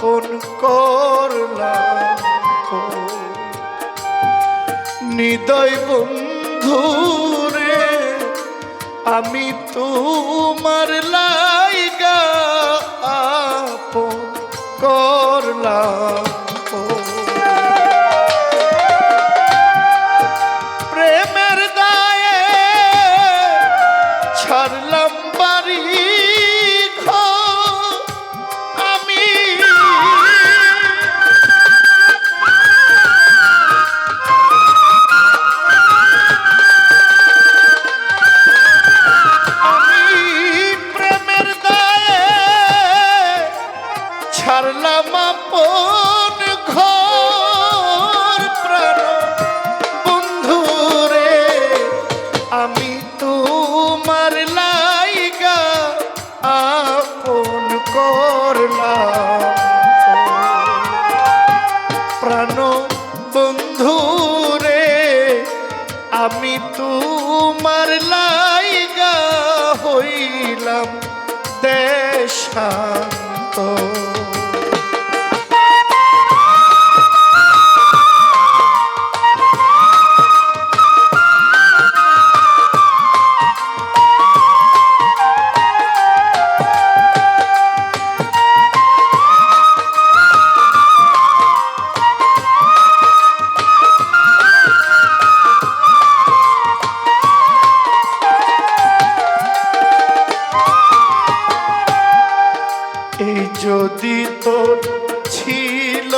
যখন করলাম নিদয় বন্ধু রে আমি তোমার লাইগা আপন করলাম। শান্ত। তোর ছিল।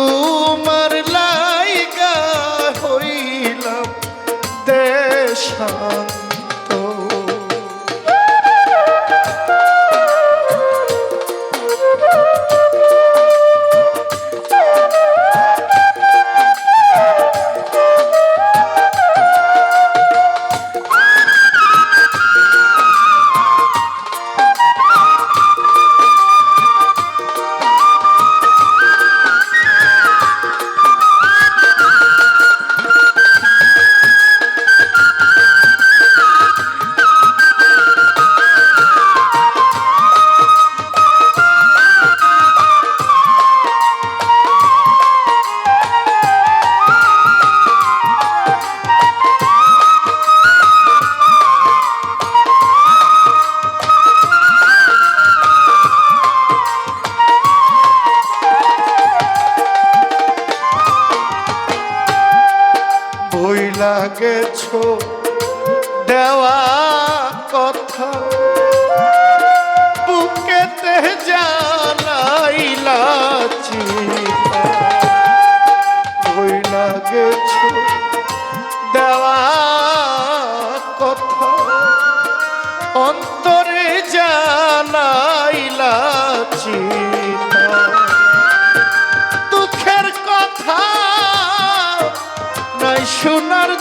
তোমার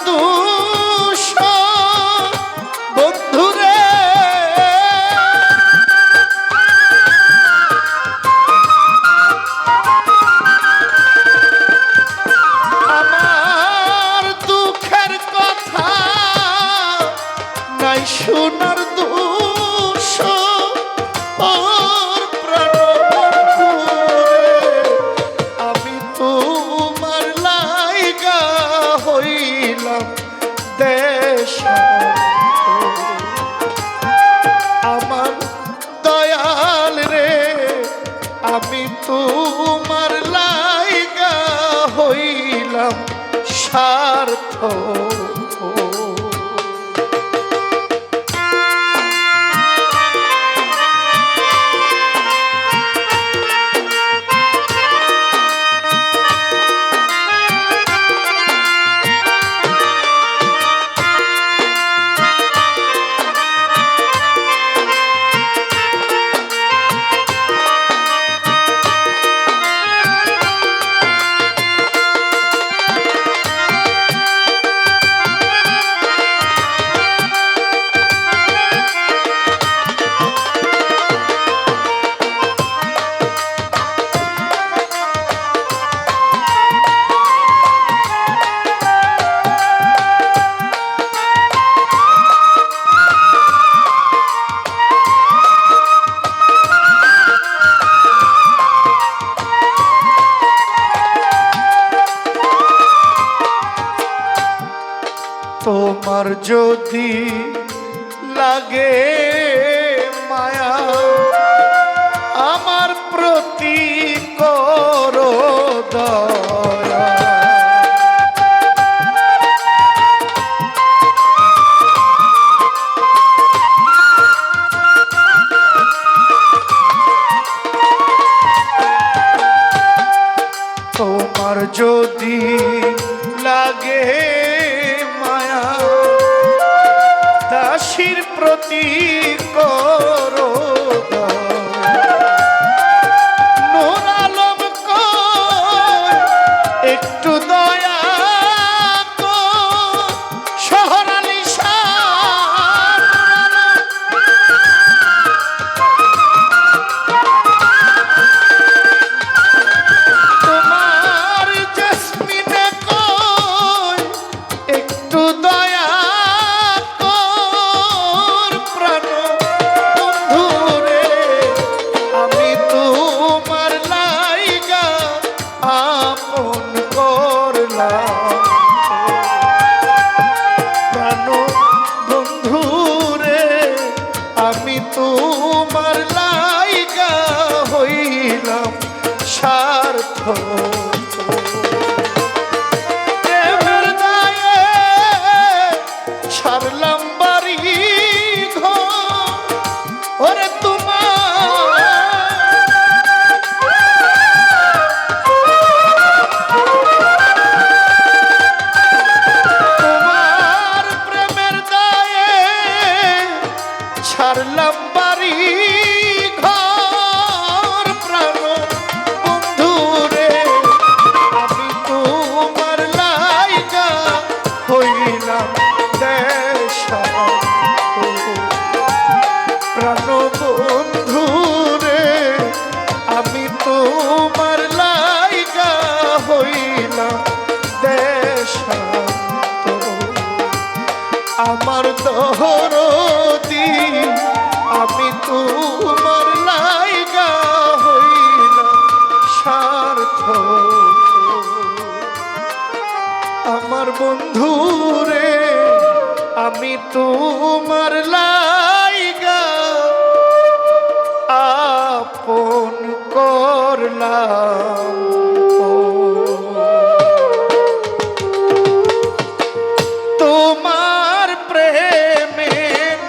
দূর আমার দয়াল রে আমি তোমার লাইগা হইলাম সার্থ যদি লাগে মায়া আমার প্রতি করো তোমার যদি লাগে মিনতি করো। oh. আমার দহরতি, আমি তোমার লাইগা হইল স্বার্থ আমার বন্ধু রে আমি তোমার লাইগা আপন করলাম।